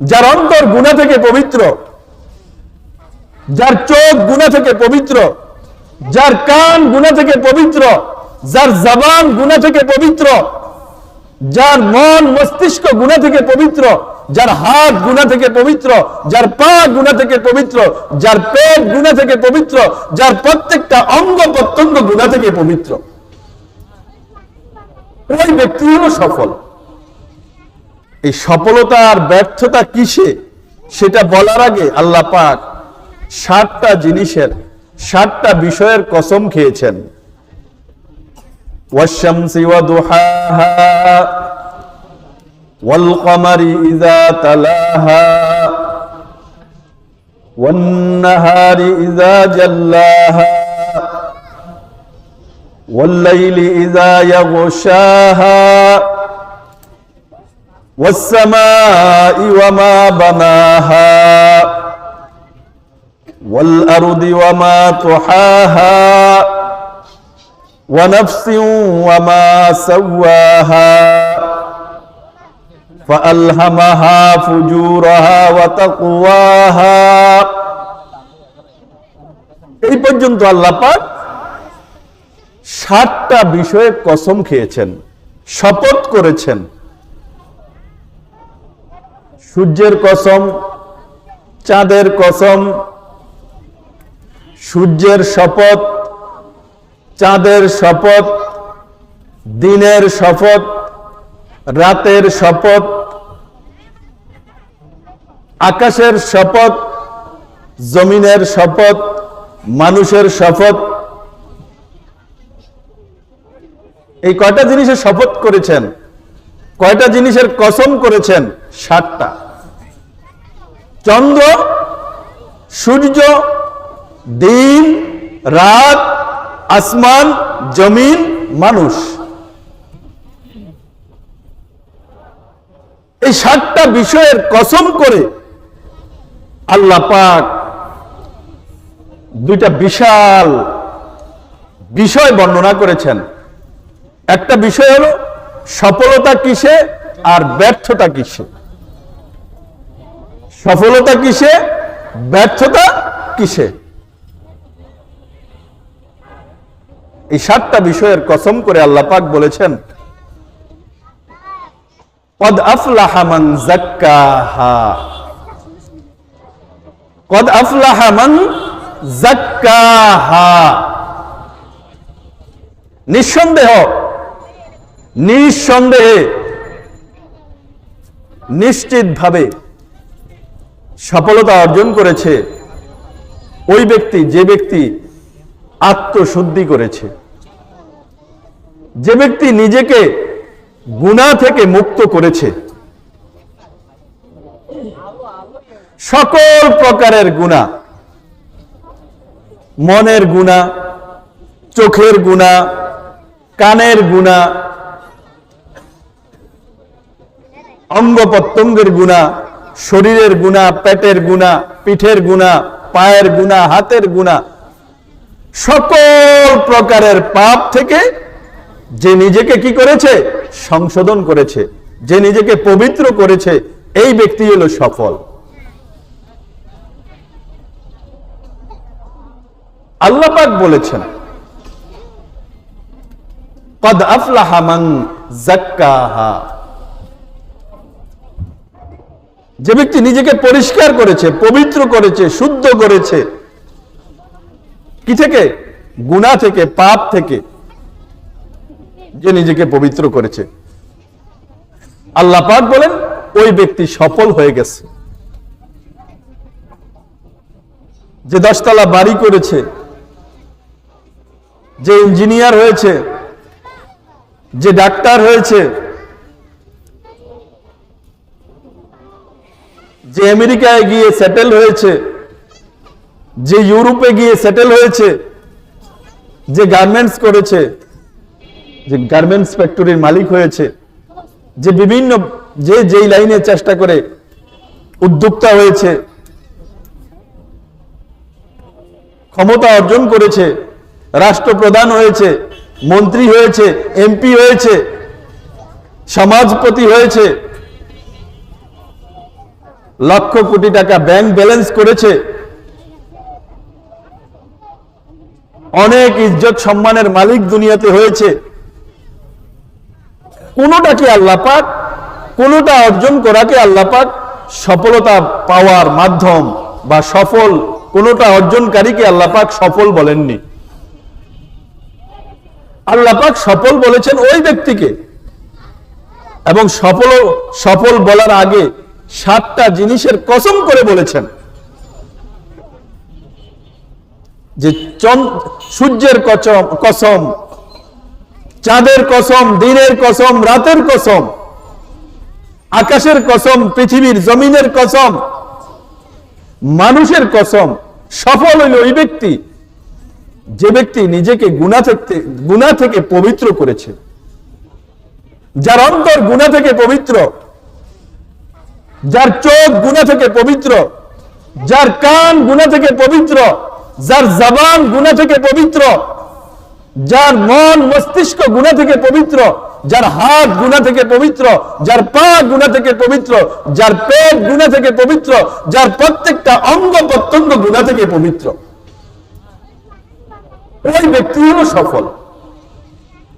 যার অন্তর গুণা থেকে পবিত্র, যার চোখ গুণা থেকে পবিত্র, যার কান গুণা থেকে পবিত্র, যার জবান গুণা থেকে পবিত্র, যার মন মস্তিষ্ক গুণা থেকে পবিত্র, যার হাত গুণা থেকে পবিত্র, যার পা গুণা থেকে পবিত্র, যার পেট গুণা থেকে পবিত্র, যার প্রত্যেকটা অঙ্গ প্রত্যঙ্গ গুণা থেকে পবিত্র। ওই ব্যক্তি হলো সফল। এই সফলতা আর ব্যর্থতা কিসে সেটা বলার আগে আল্লাহ পাক ষাটটা জিনিসের ষাটটা বিষয়ের কসম খেয়েছেন والشمس وضحاها والقمر إذا تلاها والنهار إذا جلاها والليل إذا يغشاها والسماء وما بناها والأرض وما طحاها ونفس وما سواها فألهمها فجورها وتقواها এই পর্যন্ত আল্লাহ পাক ষাটটা বিষয়ে কসম খেয়েছেন শপথ করেছেন সূর্যের কসম, চাঁদের কসম, সূর্যের শপথ, চাঁদের শপথ, দিনের শপথ, রাতের শপথ, আকাশের শপথ, জমিনের শপথ, মানুষের শপথ। এই কয়টা জিনিসের শপথ করেছেন? কয়টা জিনিসের কসম করেছেন? ষাটটা চন্দ্র, সূর্য, দিন, রাত, আসমান, জমিন, মানুষ। এই সাতটা বিষয়ের কসম করে আল্লাহ পাক দুইটা বিশাল বিষয় বর্ণনা করেছেন। একটা বিষয় হলো সফলতা কিসে আর ব্যর্থতা কিসে? সফলতা কিসে? ব্যর্থতা কিসে? এই সাতটা বিষয়ের কসম করে আল্লাহ পাক বলেছেন, কদ আফলাহা কদ নিঃসন্দেহ, নিঃসন্দেহে, নিশ্চিতভাবে সফলতা অর্জন করেছে, ওই ব্যক্তি, যে ব্যক্তি আত্মশুদ্ধি করেছে। যে ব্যক্তি নিজেকে গুণা থেকে মুক্ত করেছে, সকল প্রকারের গুণা, মনের গুণা, চোখের গুণা, কানের গুণা অঙ্গ প্রত্যঙ্গের গুণা শরীরের গুণা, পেটের গুণা, পিঠের গুণা, পায়ের গুণা, হাতের গুণা। সকল প্রকারের পাপ থেকে যে নিজেকে কি করেছে? সংশোধন করেছে। যে নিজেকে পবিত্র করেছে, এই ব্যক্তি হলো সফল। আল্লাপাক বলেছেন, কদ আফলাহা মান জাক্কাহা। যে ব্যক্তি নিজেকে পরিষ্কার করেছে, পবিত্র করেছে, শুদ্ধ করেছে, কি থেকে? গুণা থেকে, পাপ থেকে যে নিজেকে পবিত্র করেছে। আল্লাহ পাক বলেন, ওই ব্যক্তি সফল হয়ে গেছে। যে দশতলা বাড়ি করেছে, যে ইঞ্জিনিয়ার হয়েছে, যে ডাক্তার হয়েছে যে আমেরিকায় গিয়ে সেটেল হয়েছে, যে ইউরোপে গিয়ে সেটেল হয়েছে, যে গার্মেন্টস করেছে, যে গার্মেন্টস ফ্যাক্টরির মালিক হয়েছে, যে বিভিন্ন, যে যেই লাইনে চেষ্টা করে উদ্যোক্তা হয়েছে, ক্ষমতা অর্জন করেছে, রাষ্ট্রপ্রধান হয়েছে, মন্ত্রী হয়েছে এমপি হয়েছে, সমাজপতি হয়েছে লক্ষ কোটি টাকা ব্যাংক ব্যালেন্স করেছে। অনেক ইজ্জত সম্মানের মালিক দুনিয়াতে হয়েছে। কোনোটা কি আল্লাহ পাক? কোনোটা অর্জন করাকে আল্লাহ পাক? সফলতা পাওয়ার মাধ্যম বা সফল কোনোটা অর্জনকারীকে আল্লাহ পাক সফল বলেননি। আল্লাহ পাক সফল বলেছেন ওই ব্যক্তিকে। এবং সফল সফল বলার আগে সাতটা জিনিসের কসম করে বলেছেন। যে সূর্যের কসম কসম, চাঁদের কসম, দিনের কসম, রাতের কসম, আকাশের কসম, পৃথিবীর জমিনের কসম, মানুষের কসম, সফল হইল ওই ব্যক্তি। যে ব্যক্তি নিজেকে গুণা থেকে গুণা থেকে পবিত্র করেছে। যার অন্তর গুণা থেকে পবিত্র যার চোখ গুণা থেকে পবিত্র, যার কান গুণা থেকে পবিত্র, যার জবান গুণা থেকে পবিত্র, যার মন মস্তিষ্ক গুণা থেকে পবিত্র, যার হাত গুণা থেকে পবিত্র, যার পা গুণা থেকে পবিত্র, যার পেট গুণা থেকে পবিত্র, যার প্রত্যেকটা অঙ্গ প্রত্যঙ্গ গুণা থেকে পবিত্র। ওই ব্যক্তি হলো সফল।